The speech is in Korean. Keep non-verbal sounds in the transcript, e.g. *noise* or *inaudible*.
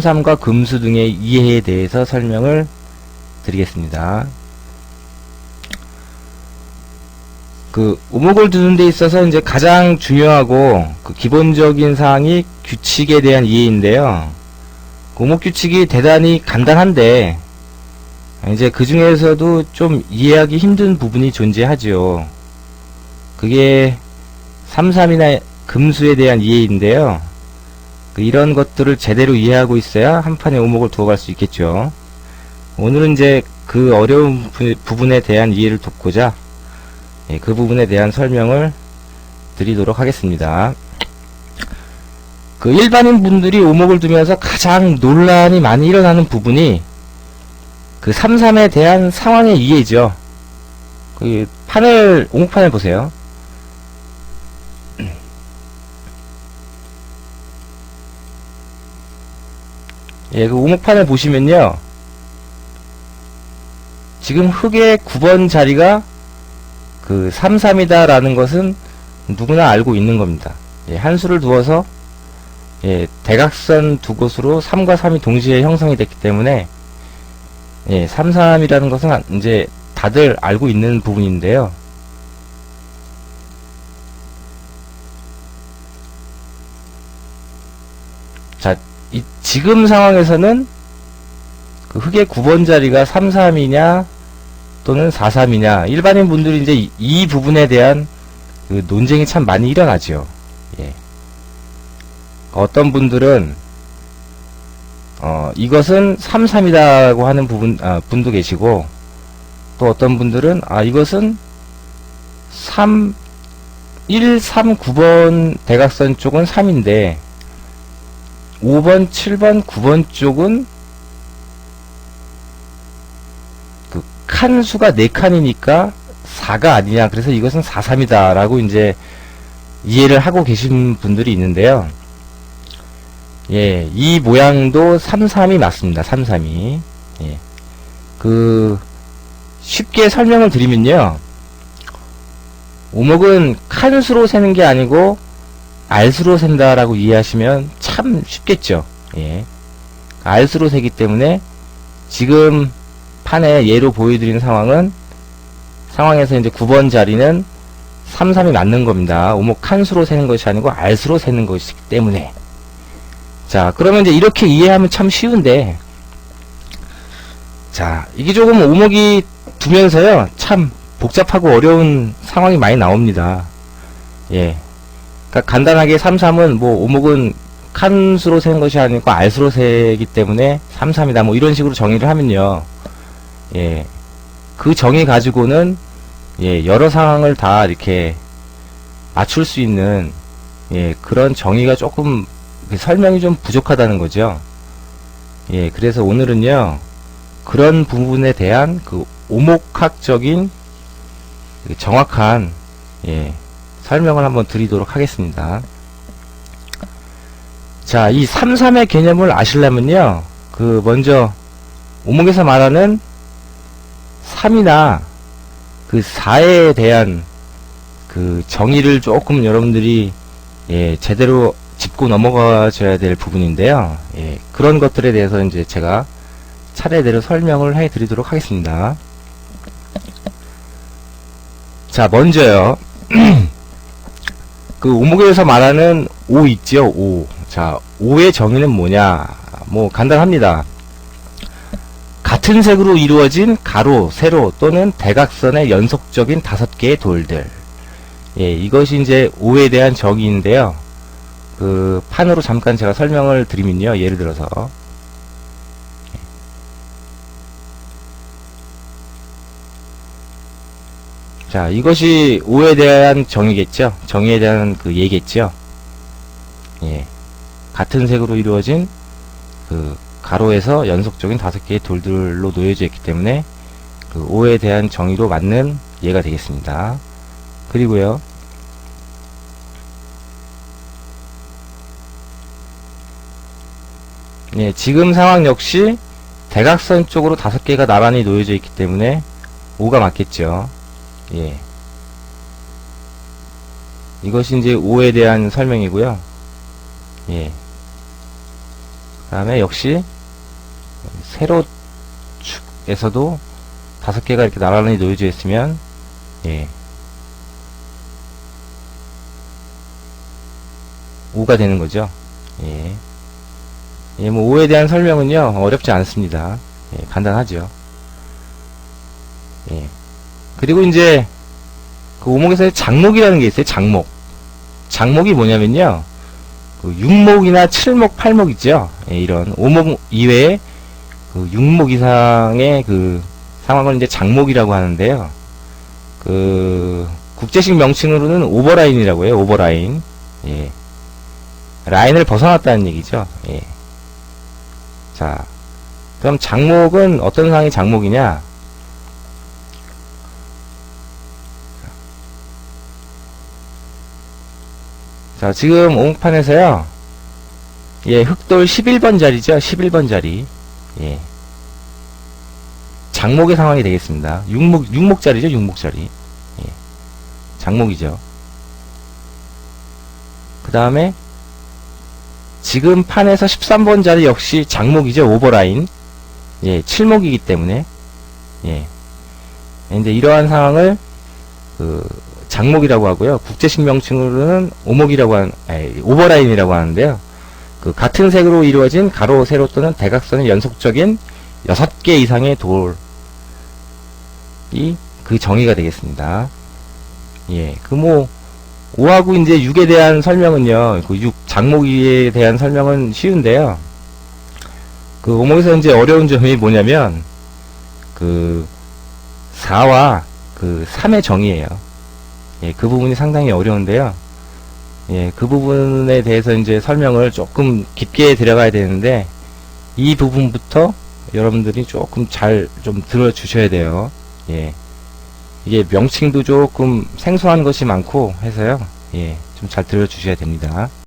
삼과 금수 등의 이해에 대해서 설명을 드리겠습니다. 그 오목을 두는 데 있어서 이제 가장 중요하고 그 기본적인 사항이 규칙에 대한 이해인데요. 그 오목 규칙이 대단히 간단한데 이제 그 중에서도 좀 이해하기 힘든 부분이 존재하죠. 그게 삼삼이나 금수에 대한 이해인데요. 그 이런 것들을 제대로 이해하고 있어야 한 판의 오목을 두어갈 수 있겠죠. 오늘은 이제 그 어려운 부- 부분에 대한 이해를 돕고자 예, 그 부분에 대한 설명을 드리도록 하겠습니다. 그 일반인 분들이 오목을 두면서 가장 논란이 많이 일어나는 부분이 그 삼삼에 대한 상황의 이해죠. 그 판을 오목판을 보세요. 예, 그 오목판을 보시면요. 지금 흙의 9번 자리가 그 3, 3이다라는 것은 누구나 알고 있는 겁니다. 예, 한 수를 두어서 예, 대각선 두 곳으로 3과 3이 동시에 형성이 됐기 때문에 예, 3, 3이라는 것은 아- 이제 다들 알고 있는 부분인데요. 자, 이 지금 상황에서는 그 흙의 9번 자리가 3, 3이냐 또는 4, 3이냐 일반인 분들이 이제 이, 이 부분에 대한 그 논쟁이 참 많이 일어나죠. 예. 어떤 분들은 어, 이것은 3, 3이다고 하는 부분 아, 분도 계시고 또 어떤 분들은 아 이것은 3 1, 3, 9번 대각선 쪽은 3인데 5번, 7번, 9번 쪽은 그 칸 수가 4칸이니까 4가 아니냐. 그래서 이것은 4, 3이다. 라고 이제 이해를 하고 계신 분들이 있는데요. 예, 이 모양도 3, 3이 맞습니다. 3, 3이. 예. 그, 쉽게 설명을 드리면요. 오목은 칸수로 세는 게 아니고 알수로 센다라고 이해하시면 참 쉽겠죠. 예. 알수로 세기 때문에 지금 판에 예로 보여드린 상황은 상황에서 이제 9번 자리는 3, 3이 맞는 겁니다. 오목 칸수로 세는 것이 아니고 알수로 세는 것이기 때문에. 자, 그러면 이제 이렇게 이해하면 참 쉬운데, 자, 이게 조금 오목이 두면서요, 참 복잡하고 어려운 상황이 많이 나옵니다. 예. 그러니까 간단하게 3, 3은 뭐 오목은 칸수로 세는 것이 아니고 알수로 세기 때문에 3, 3이다. 뭐 이런 식으로 정의를 하면요. 예. 그 정의 가지고는 예, 여러 상황을 다 이렇게 맞출 수 있는 예, 그런 정의가 조금 그 설명이 좀 부족하다는 거죠. 예, 그래서 오늘은요. 그런 부분에 대한 그 오목학적인 그 정확한 예, 설명을 한번 드리도록 하겠습니다. 자, 이 33의 개념을 아시려면요. 그 먼저 오목에서 말하는 3이나 그 4에 대한 그 정의를 조금 여러분들이 예, 제대로 짚고 넘어가셔야 될 부분인데요. 예, 그런 것들에 대해서 이제 제가 차례대로 설명을 해 드리도록 하겠습니다. 자, 먼저요. *clears throat* 그 오목에서 말하는 오 있죠, 오. 자, 오의 정의는 뭐냐? 뭐 간단합니다. 같은 색으로 이루어진 가로, 세로 또는 대각선의 연속적인 다섯 개의 돌들. 예, 이것이 이제 오에 대한 정의인데요. 그 판으로 잠깐 제가 설명을 드리면요. 예를 들어서 자, 이것이 오에 대한 정의겠죠? 정의에 대한 그 예겠죠? 예. 같은 색으로 이루어진 그 가로에서 연속적인 다섯 개의 돌들로 놓여져 있기 때문에 그 오에 대한 정의로 맞는 예가 되겠습니다. 그리고요. 예, 지금 상황 역시 대각선 쪽으로 다섯 개가 나란히 놓여져 있기 때문에 5가 맞겠죠. 예. 이것이 이제 5에 대한 설명이고요. 예. 그 다음에 역시 세로 축에서도 다섯 개가 이렇게 나란히 놓여져 있으면 예 5가 되는 거죠. 예. 예, 뭐 5에 대한 설명은요 어렵지 않습니다. 예, 간단하죠. 예. 그리고 이제 그 오목에서 장목이라는 게 있어요. 장목. 장목이 뭐냐면요. 그 6목이나 7목, 8목 있죠. 예, 이런 오목 이외에 그 6목 이상의 그 상황을 이제 장목이라고 하는데요. 그 국제식 명칭으로는 오버라인이라고 해요. 오버라인. 예. 라인을 벗어났다는 얘기죠. 예. 자, 그럼 장목은 어떤 상황이 장목이냐? 자, 지금 옹판에서요. 예, 흑돌 11번 자리죠. 11번 자리. 예. 장목의 상황이 되겠습니다. 육목, 육목 자리죠. 육목 자리. 예. 장목이죠. 그 다음에 지금 판에서 13번 자리 역시 장목이죠. 오버라인. 예, 7목이기 때문에. 예. 이제 이러한 상황을 그 장목이라고 하고요. 국제식 명칭으로는 오목이라고 하는, 아니, 오버라인이라고 하는데요. 그 같은 색으로 이루어진 가로, 세로 또는 대각선의 연속적인 6개 이상의 돌이 그 정의가 되겠습니다. 예, 그 뭐, 5하고 이제 6에 대한 설명은요, 그 6, 장목에 대한 설명은 쉬운데요. 그 오목에서 이제 어려운 점이 뭐냐면, 그, 4와 그 3의 정의예요. 예, 그 부분이 상당히 어려운데요. 예, 그 부분에 대해서 이제 설명을 조금 깊게 들어가야 되는데, 이 부분부터 여러분들이 조금 잘 좀 들어주셔야 돼요. 예. 이게 명칭도 조금 생소한 것이 많고 해서요. 예, 좀 잘 들어주셔야 됩니다.